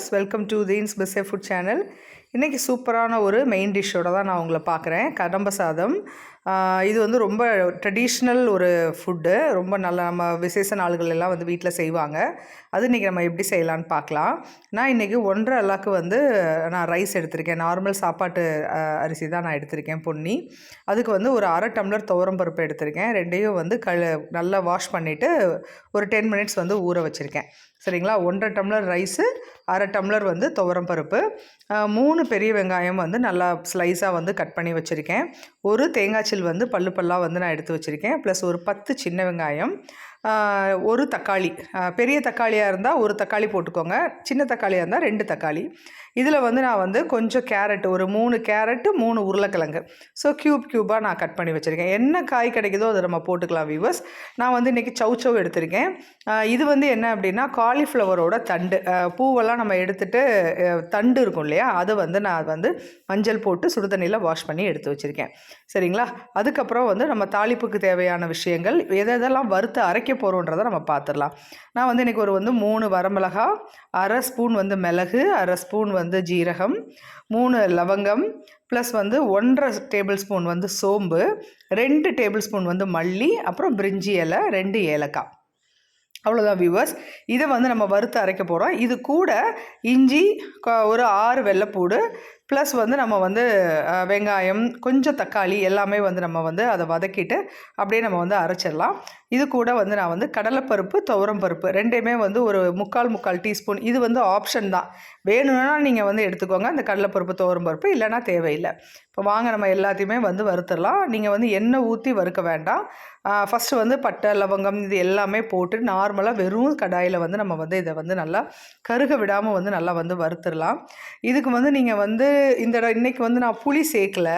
Viewers welcome to தீன்ஸ் பெஸ்ஸே food channel இன்றைக்கி சூப்பரான ஒரு மெயின் டிஷ்ஷோட தான் நான் உங்களை பார்க்குறேன். கடம்ப சாதம். இது வந்து ரொம்ப ட்ரெடிஷ்னல் ஒரு ஃபுட்டு ரொம்ப நல்ல நம்ம விசேஷ நாள்கள் எல்லாம் வந்து வீட்டில் செய்வாங்க. அது இன்றைக்கி நம்ம எப்படி செய்யலான்னு பார்க்கலாம். நான் இன்றைக்கி ஒன்றரை அல்லாக்கு வந்து நான் ரைஸ் எடுத்திருக்கேன். நார்மல் சாப்பாட்டு அரிசி தான் நான் எடுத்திருக்கேன் பொன்னி அதுக்கு வந்து ஒரு அரை டம்ளர் துவரம் பருப்பு எடுத்திருக்கேன். ரெண்டையும் வந்து கழு நல்லா வாஷ் பண்ணிவிட்டு ஒரு டென் மினிட்ஸ் வந்து ஊற வச்சுருக்கேன். சரிங்களா? ஒன்றரை டம்ளர் ரைஸு அரை டம்ளர் வந்து துவரம் பருப்பு. மூணு பெரிய வெங்காயம் வந்து நல்லா ஸ்லைஸாக வந்து கட் பண்ணி வச்சுருக்கேன். ஒரு தேங்காய் சில் வந்து பல்லு பல்லாக வந்து நான் எடுத்து வச்சுருக்கேன். ப்ளஸ் ஒரு பத்து சின்ன வெங்காயம். ஒரு தக்காளி. பெரிய தக்காளியாக இருந்தால் ஒரு தக்காளி போட்டுக்கோங்க. சின்ன தக்காளியாக இருந்தால் ரெண்டு தக்காளி. இதில் வந்து நான் வந்து கொஞ்சம் கேரட் ஒரு மூணு கேரட்டு மூணு உருளைக்கிழங்கு. ஸோ க்யூப் க்யூபாக நான் கட் பண்ணி வச்சுருக்கேன். என்ன காய் கிடைக்குதோ அதை நம்ம போட்டுக்கலாம் வியூவர்ஸ் நான் வந்து இன்றைக்கி சௌச்சௌ எடுத்திருக்கேன். இது வந்து என்ன அப்படின்னா காலிஃப்ளவரோட தண்டு. பூவெல்லாம் நம்ம எடுத்துகிட்டு தண்டு இருக்கும் இல்லையா? அதை வந்து நான் வந்து மஞ்சள் போட்டு சுடுதண்ணியில் வாஷ் பண்ணி எடுத்து வச்சுருக்கேன். சரிங்களா? அதுக்கப்புறம் வந்து நம்ம தாளிப்புக்கு தேவையான விஷயங்கள் எதெல்லாம் வறுத்து அரைக்க போகிறோன்றதை நம்ம பார்த்துடலாம் நான் வந்து இன்றைக்கி ஒரு வந்து மூணு வரமிளகா அரை ஸ்பூன் வந்து மிளகு அரை ஸ்பூன் வந்து ஜீரகம் மூணு லவங்கம் ப்ளஸ் வந்து ஒன்றரை டேபிள் ஸ்பூன் வந்து சோம்பு ரெண்டு டேபிள் ஸ்பூன் வந்து மல்லி அப்புறம் பிரிஞ்சி இலை ரெண்டு ஏலக்காய். அவ்வளோதான் வியூவர்ஸ் இதை வந்து நம்ம வறுத்து அரைக்க போகிறோம் இது கூட இஞ்சி ஒரு ஆறு வெள்ளைப்பூடு ப்ளஸ் வந்து நம்ம வந்து வெங்காயம் கொஞ்சம் தக்காளி எல்லாமே வந்து நம்ம வந்து அதை வதக்கிட்டு அப்படியே நம்ம வந்து அரைச்சிடலாம். இது கூட வந்து நான் வந்து கடலைப்பருப்பு துவரம் பருப்பு ரெண்டையுமே வந்து ஒரு முக்கால் முக்கால் டீஸ்பூன். இது வந்து ஆப்ஷன் தான். வேணும்னா நீங்கள் வந்து எடுத்துக்கோங்க. அந்த கடலைப்பருப்பு துவரம் பருப்பு இல்லைன்னா தேவையில்லை. இப்போ வாங்க நம்ம எல்லாத்தையுமே வந்து வறுத்துடலாம். நீங்கள் வந்து எண்ணெய் ஊற்றி வறுக்க வேண்டாம். ஃபஸ்ட்டு வந்து பட்டை லவங்கம் இது எல்லாமே போட்டு நார்மலாக வெறும் கடாயில் வந்து நம்ம வந்து இதை வந்து நல்லா கருக விடாமல் வந்து நல்லா வந்து வறுத்துடலாம். இதுக்கு வந்து நீங்கள் வந்து இந்த இன்றைக்கி வந்து நான் புளி சேர்க்கல.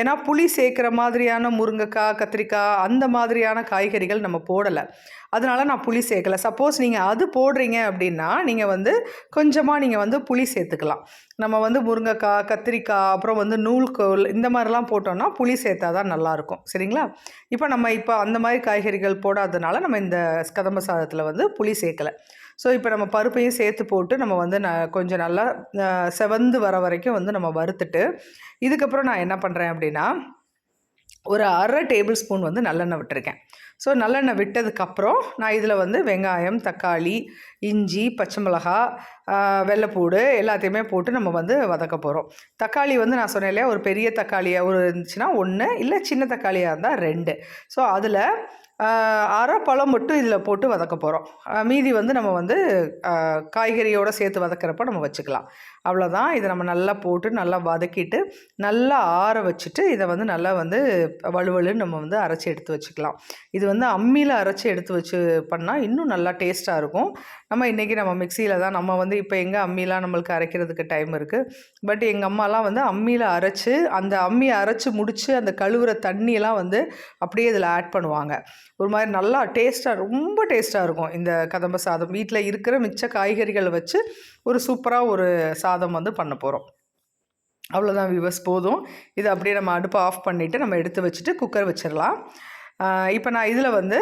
ஏன்னா புளி சேர்க்குற மாதிரியான முருங்கைக்காய் கத்திரிக்காய் அந்த மாதிரியான காய்கறிகள் நம்ம போடலை. அதனால் நான் புளி சேர்க்கல. சப்போஸ் நீங்கள் அது போடுறீங்க அப்படின்னா நீங்கள் வந்து கொஞ்சமாக நீங்கள் வந்து புளி சேர்த்துக்கலாம். நம்ம வந்து முருங்கைக்காய் கத்திரிக்காய் அப்புறம் வந்து நூல்கோல் இந்த மாதிரிலாம் போட்டோம்னா புளி சேர்த்தா தான் நல்லாயிருக்கும் சரிங்களா? இப்போ நம்ம இப்போ அந்த மாதிரி காய்கறிகள் போடாதனால நம்ம இந்த கதம்ப சாதத்தில் வந்து புளி சேர்க்கலை. ஸோ இப்போ நம்ம பருப்பையும் சேர்த்து போட்டு நம்ம வந்து ந கொஞ்சம் நல்லா செவந்து வர வரைக்கும் வந்து நம்ம வறுத்துட்டு இதுக்கப்புறம் நான் என்ன பண்ணுறேன் அப்படின்னா ஒரு அரை டேபிள் ஸ்பூன் வந்து நல்லெண்ணெய் விட்டுருக்கேன். ஸோ நல்லெண்ணெய் விட்டதுக்கப்புறம் நான் இதில் வந்து வெங்காயம் தக்காளி இஞ்சி பச்சை மிளகா வெள்ளைப்பூடு எல்லாத்தையுமே போட்டு நம்ம வந்து வதக்க போகிறோம் தக்காளி வந்து நான் சொன்னேன் இல்லையா ஒரு பெரிய தக்காளியாக ஒரு இருந்துச்சுன்னா ஒன்று இல்லை சின்ன தக்காளியாக இருந்தால் ரெண்டு. ஸோ அதில் அரை பழம் மட்டும் இதில் போட்டு வதக்க போகிறோம். மீதி வந்து நம்ம வந்து காய்கறியோடு காய்கறியோட சேர்த்து வதக்கிறப்ப நம்ம வச்சுக்கலாம். அவ்வளோதான். இதை நம்ம நல்லா போட்டு நல்லா வதக்கிட்டு நல்லா ஆற வச்சுட்டு இதை வந்து நல்லா வந்து வலுவலுன்னு நம்ம வந்து அரைச்சி எடுத்து வச்சுக்கலாம். இது வந்து அம்மியில் அரைச்சி எடுத்து வச்சு பண்ணால் இன்னும் நல்லா டேஸ்ட்டாக இருக்கும். நம்ம இன்றைக்கி நம்ம மிக்சியில் தான் நம்ம வந்து இப்போ எங்கே அம்மிலாம் நம்மளுக்கு அரைக்கிறதுக்கு டைம் இருக்குது பட் எங்கள் அம்மாலாம் வந்து அம்மியில் அரைச்சி அந்த அம்மியை அரைச்சி முடித்து அந்த கழுவுற தண்ணியெல்லாம் வந்து அப்படியே இதில் ஆட் பண்ணுவாங்க. ஒரு மாதிரி நல்லா டேஸ்ட்டாக ரொம்ப டேஸ்ட்டாக இருக்கும் இந்த கதம்ப சாதம். வீட்டில் இருக்கிற மிச்ச காய்கறிகளை வச்சு ஒரு சூப்பராக ஒரு சாதம் வந்து பண்ண போகிறோம் அவ்வளோதான் விவஸ் போதும். இதை அப்படியே நம்ம அடுப்பை ஆஃப் பண்ணிவிட்டு நம்ம எடுத்து வச்சுட்டு குக்கர் வச்சிடலாம். இப்போ நான் இதில் வந்து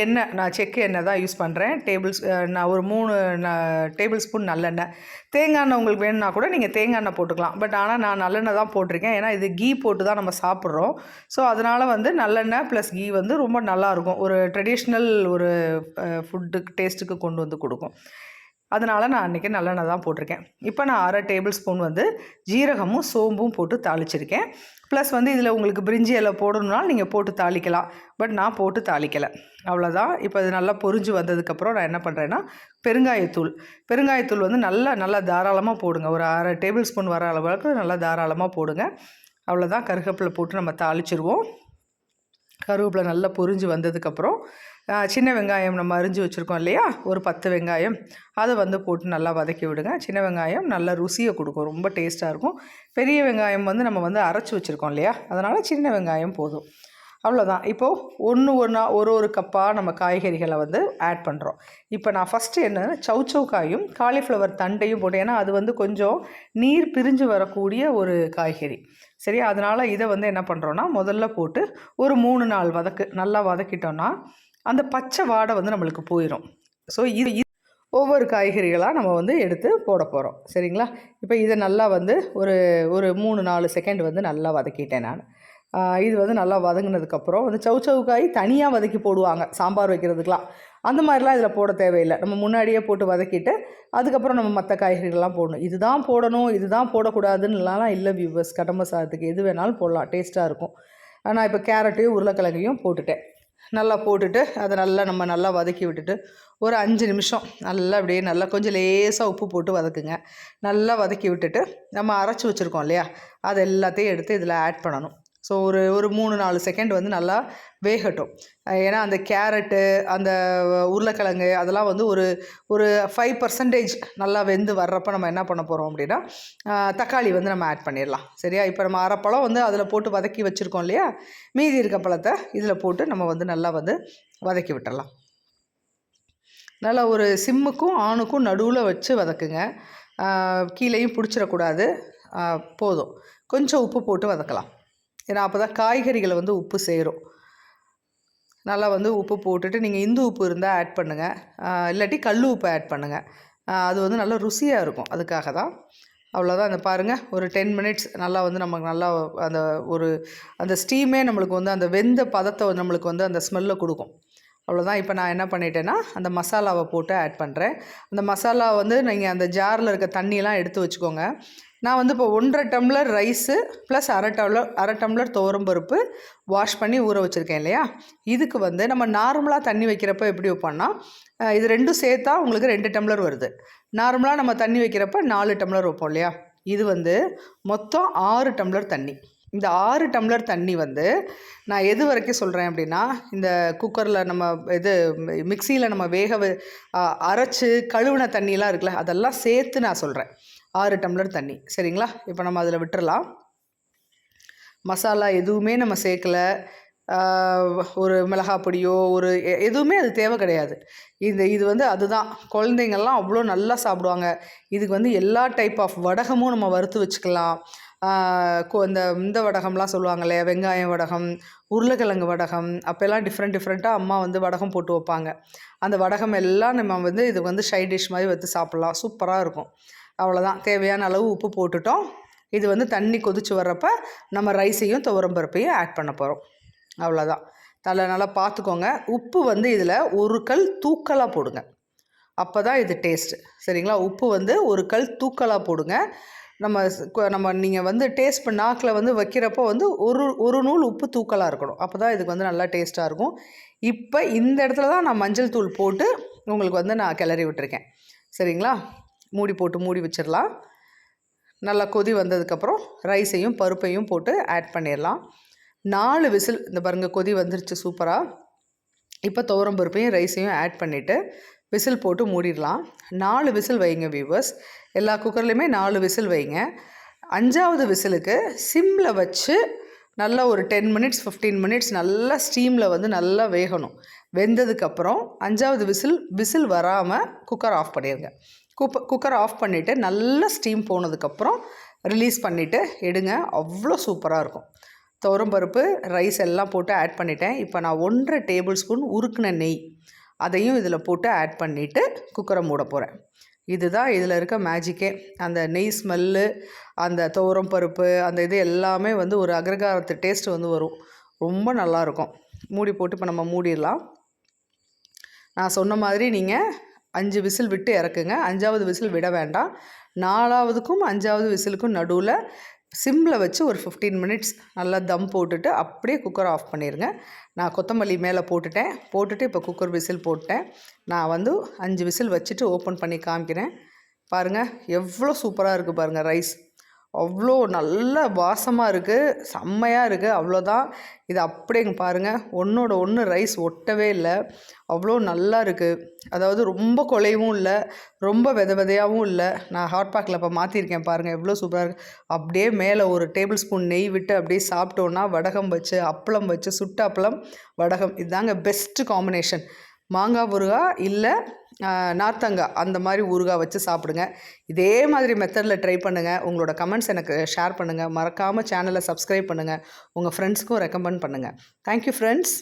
எண்ணெய் நான் செக்கு எண்ணெய் தான் யூஸ் பண்ணுறேன் டேபிள்ஸ் நான் ஒரு மூணு டேபிள் ஸ்பூன் நல்லெண்ணெய். தேங்காய் எண்ணெய் உங்களுக்கு வேணும்னா கூட நீங்கள் தேங்காய் எண்ணெய் போட்டுக்கலாம். பட் ஆனால் நான் நல்லெண்ணெய் தான் போட்டிருக்கேன். ஏன்னா இது கீ போட்டு தான் நம்ம சாப்பிட்றோம். ஸோ அதனால் வந்து நல்லெண்ணெய் ப்ளஸ் கீ வந்து ரொம்ப நல்லாயிருக்கும் ஒரு ட்ரெடிஷ்னல் ஒரு ஃபுட்டுக்கு டேஸ்ட்டுக்கு கொண்டு வந்து கொடுக்கும். அதனால் நான் அன்றைக்கி நல்லெண்ணெய் தான் போட்டிருக்கேன். இப்போ நான் அரை டேபிள் ஸ்பூன் வந்து ஜீரகமும் சோம்பும் போட்டு தாளிச்சிருக்கேன். ப்ளஸ் வந்து இதில் உங்களுக்கு பிரிஞ்சி இலை போடணும்னாலும் நீங்கள் போட்டு தாளிக்கலாம். பட் நான் போட்டு தாளிக்கலை. அவ்வளோதான். இப்போ இது நல்லா பொரிஞ்சு வந்ததுக்கப்புறம் நான் என்ன பண்ணுறேன்னா பெருங்காயத்தூள். பெருங்காயத்தூள் வந்து நல்லா நல்லா தாராளமாக போடுங்க. ஒரு அரை டேபிள் ஸ்பூன் வர அளவுக்கு நல்லா தாராளமாக போடுங்க. அவ்வளோதான். கருகப்பில் போட்டு நம்ம தாளிச்சிருவோம். கருவேப்பிலை நல்லா பொரிஞ்சு வந்ததுக்கப்புறம் சின்ன வெங்காயம் நம்ம அரிஞ்சு வச்சுருக்கோம் இல்லையா? ஒரு பத்து வெங்காயம். அதை வந்து போட்டு நல்லா வதக்கி விடுங்க. சின்ன வெங்காயம் நல்ல ருசியை கொடுக்கும். ரொம்ப டேஸ்ட்டாக இருக்கும். பெரிய வெங்காயம் வந்து நம்ம வந்து அரைச்சி வச்சுருக்கோம் இல்லையா? அதனால் சின்ன வெங்காயம் போதும். அவ்வளோதான் இப்போது ஒன்று ஒன்றா ஒரு ஒரு கப்பாக நம்ம காய்கறிகளை வந்து ஆட் பண்ணுறோம் இப்போ நான் ஃபஸ்ட்டு என்ன சௌச்சௌ காயும் காலிஃப்ளவர் தண்டையும் போட்டேன். ஏன்னா அது வந்து கொஞ்சம் நீர் பிரிஞ்சு வரக்கூடிய ஒரு காய்கறி. சரி அதனால் இதை வந்து என்ன பண்ணுறோன்னா முதல்ல போட்டு ஒரு மூணு நாள் வதக்கு நல்லா வதக்கிட்டோன்னா அந்த பச்சை வாடை வந்து நம்மளுக்கு போயிடும் ஸோ இது ஒவ்வொரு காய்கறிகளாக நம்ம வந்து எடுத்து போட போகிறோம் சரிங்களா? இப்போ இதை நல்லா வந்து ஒரு ஒரு மூணு நாலு செகண்ட் வந்து நல்லா வதக்கிட்டேன் நான். இது வந்து நல்லா வதங்கினதுக்கப்புறம் வந்து சவு சவு காய் தனியாக வதக்கி போடுவாங்க. சாம்பார் வைக்கிறதுக்கெலாம் அந்த மாதிரிலாம் இதில் போட தேவையில்லை. நம்ம முன்னாடியே போட்டு வதக்கிட்டு அதுக்கப்புறம் நம்ம மற்ற காய்கறிகள்லாம் போடணும். இதுதான் போடணும் இதுதான் போடக்கூடாதுன்னுலாம் இல்லை வியூவர்ஸ் கடம்ப சாதத்துக்கு எது வேணாலும் போடலாம். டேஸ்ட்டாக இருக்கும். நான் இப்போ கேரட்டையும் உருளைக்கிழங்கையும் போட்டுட்டேன். நல்லா போட்டுட்டு அதை நல்லா நம்ம நல்லா வதக்கி விட்டுட்டு ஒரு அஞ்சு நிமிஷம் நல்லா அப்படியே நல்லா கொஞ்சம் லேசாக உப்பு போட்டு வதக்குங்க. நல்லா வதக்கி விட்டுட்டு நம்ம அரைச்சி வச்சுருக்கோம் இல்லையா? அது எல்லாத்தையும் எடுத்து இதில் ஆட் பண்ணணும். ஸோ ஒரு ஒரு மூணு நாலு செகண்ட் வந்து நல்லா வேகட்டும். ஏன்னா அந்த கேரட்டு அந்த உருளைக்கிழங்கு அதெல்லாம் வந்து ஒரு ஒரு ஃபைவ் பர்சன்டேஜ் நல்லா வெந்து வர்றப்ப நம்ம என்ன பண்ண போகிறோம் அப்படின்னா தக்காளி வந்து நம்ம ஆட் பண்ணிடலாம். சரியா? இப்போ நம்ம அரைப்பழம் வந்து அதில் போட்டு வதக்கி வச்சுருக்கோம் இல்லையா? மீதி இருக்க பழத்தை இதில் போட்டு நம்ம வந்து நல்லா வந்து வதக்கி விட்டுடலாம். நல்லா ஒரு சிம்முக்கும் ஆணுக்கும் நடுவில் வச்சு வதக்குங்க. கீழேயும் பிடிச்சிடக்கூடாது. போதும். கொஞ்சம் உப்பு போட்டு வதக்கலாம். ஏன்னா அப்போ தான் காய்கறிகளை வந்து உப்பு சேரும். நல்லா வந்து உப்பு போட்டுட்டு நீங்கள் இந்து உப்பு இருந்தால் ஆட் பண்ணுங்கள் இல்லாட்டி கல் உப்பு ஆட் பண்ணுங்கள் அது வந்து நல்லா ருசியாக இருக்கும். அதுக்காக தான். அவ்வளோதான் அந்த பாருங்கள் ஒரு டென் மினிட்ஸ் நல்லா வந்து நமக்கு நல்லா அந்த ஒரு அந்த ஸ்டீமே நம்மளுக்கு வந்து அந்த வெந்த பதத்தை வந்து நம்மளுக்கு வந்து அந்த ஸ்மெல்லை கொடுக்கும். அவ்வளோதான் இப்போ நான் என்ன பண்ணிட்டேன்னா அந்த மசாலாவை போட்டு ஆட் பண்ணுறேன் அந்த மசாலா வந்து நீங்கள் அந்த ஜாரில் இருக்க தண்ணியெலாம் எடுத்து வச்சுக்கோங்க. நான் வந்து இப்போ ஒன்றரை டம்ளர் ரைஸு ப்ளஸ் அரை டம்ளர் அரை டம்ளர் துவரம்பருப்பு வாஷ் பண்ணி ஊற வச்சுருக்கேன் இல்லையா? இதுக்கு வந்து நம்ம நார்மலாக தண்ணி வைக்கிறப்ப எப்படி வைப்போம்னா இது ரெண்டும் சேர்த்தா உங்களுக்கு ரெண்டு டம்ளர் வருது. நார்மலாக நம்ம தண்ணி வைக்கிறப்ப நாலு டம்ளர் வைப்போம் இல்லையா? இது வந்து மொத்தம் ஆறு டம்ளர் தண்ணி. இந்த ஆறு டம்ளர் தண்ணி வந்து நான் எது வரைக்கும் சொல்கிறேன் அப்படின்னா இந்த குக்கரில் நம்ம இது மிக்சியில் நம்ம வேக அரைச்சி அரைச்சு கழுவின தண்ணியெலாம் இருக்குல்ல அதெல்லாம் சேர்த்து நான் சொல்கிறேன் ஆறு டம்ளர் தண்ணி. சரிங்களா? இப்போ நம்ம அதில் விட்டுறலாம். மசாலா எதுவுமே நம்ம சேர்க்கல. ஒரு மிளகா பொடியோ ஒரு எ- எதுவுமே அது தேவை கிடையாது. இந்த இது வந்து அதுதான். குழந்தைங்கள்லாம் அவ்வளோ நல்லா சாப்பிடுவாங்க. இதுக்கு வந்து எல்லா டைப் ஆஃப் வடகமும் நம்ம வறுத்து வச்சுக்கலாம். இந்த இந்த வடகம்லாம் சொல்லுவாங்களே வெங்காயம் வடகம் உருளைக்கிழங்கு வடகம் அப்போல்லாம் டிஃப்ரெண்ட் டிஃப்ரெண்ட்டாக அம்மா வந்து வடகம் போட்டு வைப்பாங்க. அந்த வடகம் எல்லாம் நம்ம வந்து இது வந்து சைட் டிஷ் மாதிரி வச்சு சாப்பிட்லாம். சூப்பராக இருக்கும். அவ்வளோதான் தேவையான அளவு உப்பு போட்டுட்டோம். இது வந்து தண்ணி கொதிச்சு வர்றப்ப நம்ம ரைஸையும் துவரம்பருப்பையும் ஆட் பண்ண போகிறோம் அவ்வளோதான் நல்லா நல்லா பார்த்துக்கோங்க உப்பு வந்து இதில் ஒரு கல் தூக்கலாக போடுங்க. அப்போ தான் இது டேஸ்ட்டு சரிங்களா? உப்பு வந்து ஒரு கல் தூக்கலாக போடுங்க. நம்ம நம்ம நீங்கள் வந்து டேஸ்ட் பண்ண நாக்கில் வந்து வைக்கிறப்போ வந்து ஒரு ஒரு நூல் உப்பு தூக்கலாக இருக்கணும். அப்போ தான் இதுக்கு வந்து நல்லா டேஸ்ட்டாக இருக்கும். இப்போ இந்த இடத்துல தான் நான் மஞ்சள் தூள் போட்டு உங்களுக்கு வந்து நான் கிளறி விட்டுருக்கேன். சரிங்களா? மூடி போட்டு மூடி வச்சிடலாம். நல்லா கொதி வந்ததுக்கப்புறம் ரைஸையும் பருப்பையும் போட்டு ஆட் பண்ணிடலாம். நாலு விசில் இந்த பாருங்கள் கொதி வந்துருச்சு சூப்பராக இப்போ துவரம் பருப்பையும் ரைஸையும் ஆட் பண்ணிவிட்டு விசில் போட்டு மூடிடலாம். நாலு விசில் வைங்க வியூவர்ஸ் எல்லா குக்கர்லேயுமே நாலு விசில் வைங்க. அஞ்சாவது விசிலுக்கு சிம்மில் வச்சு நல்லா ஒரு டென் மினிட்ஸ் ஃபிஃப்டீன் மினிட்ஸ் நல்லா ஸ்டீமில் வந்து நல்லா வேகணும். வெந்ததுக்கப்புறம் அஞ்சாவது விசில் விசில் வராமல் குக்கர் ஆஃப் பண்ணிடுங்க. குப்ப குக்கர் ஆஃப் பண்ணிவிட்டு நல்லா ஸ்டீம் போனதுக்கப்புறம் ரிலீஸ் பண்ணிவிட்டு எடுங்க. அவ்வளோ சூப்பராக இருக்கும். துவரம்பருப்பு ரைஸ் எல்லாம் போட்டு ஆட் பண்ணிட்டேன். இப்போ நான் ஒன்றரை டேபிள் ஸ்பூன் உருக்கின நெய் அதையும் இதில் போட்டு ஆட் பண்ணிவிட்டு குக்கரை மூட போகிறேன் இதுதான் இதில் இருக்க மேஜிக்கே அந்த நெய் ஸ்மெல்லு அந்த துவரம் பருப்பு அந்த இது எல்லாமே வந்து ஒரு அக்ரகாரத்து டேஸ்ட் வந்து வரும். ரொம்ப நல்லாயிருக்கும் மூடி போட்டு இப்போ நம்ம மூடிடலாம். நான் சொன்ன மாதிரி நீங்கள் அஞ்சு விசில் விட்டு இறக்குங்க. அஞ்சாவது விசில் விட வேண்டாம். நாலாவதுக்கும் அஞ்சாவது விசிலுக்கும் நடுவில் சிம்மில் வச்சு ஒரு ஃபிஃப்டீன் மினிட்ஸ் நல்லா தம் போட்டுட்டு அப்படியே குக்கர் ஆஃப் பண்ணிடுங்க நான் கொத்தமல்லி மேலே போட்டுட்டேன். போட்டுட்டு இப்போ குக்கர் விசில் போட்டேன். நான் வந்து அஞ்சு விசில் வச்சுட்டு ஓப்பன் பண்ணி காமிக்கிறேன். பாருங்கள் எவ்வளோ சூப்பராக இருக்குது பாருங்கள் ரைஸ் அவ்வளோ நல்ல வாசமாக இருக்குது செம்மையாக இருக்குது அவ்வளோதான். இது அப்படியே பாருங்கள் ஒன்றோட ஒன்று ரைஸ் ஒட்டவே இல்லை. அவ்வளோ நல்லா இருக்குது அதாவது ரொம்ப குலையும் இல்லை. ரொம்ப வித விதையாகவும் இல்லை. நான் ஹாட் பேக்கில் இப்போ மாற்றிருக்கேன் பாருங்கள் எவ்வளோ சூப்பராக இருக்குது அப்படியே மேலே ஒரு டேபிள் ஸ்பூன் நெய் விட்டு அப்படியே சாப்பிட்டோன்னா வடகம் வச்சு அப்பளம் வச்சு சுட்ட அப்பளம் வடகம். இதுதாங்க பெஸ்ட்டு காம்பினேஷன் மாங்காய் ஊறுகாய் இல்லை நார்த்தங்கா அந்த மாதிரி ஊறுகாய் வச்சு சாப்பிடுங்க. இதே மாதிரி மெத்தடில் ட்ரை பண்ணுங்கள் உங்களோட கமெண்ட்ஸ் எனக்கு ஷேர் பண்ணுங்கள் மறக்காமல் சேனலை சப்ஸ்கிரைப் பண்ணுங்கள் உங்கள் ஃப்ரெண்ட்ஸ்க்கும் ரெக்கமெண்ட் பண்ணுங்கள் தேங்க்யூ ஃப்ரெண்ட்ஸ்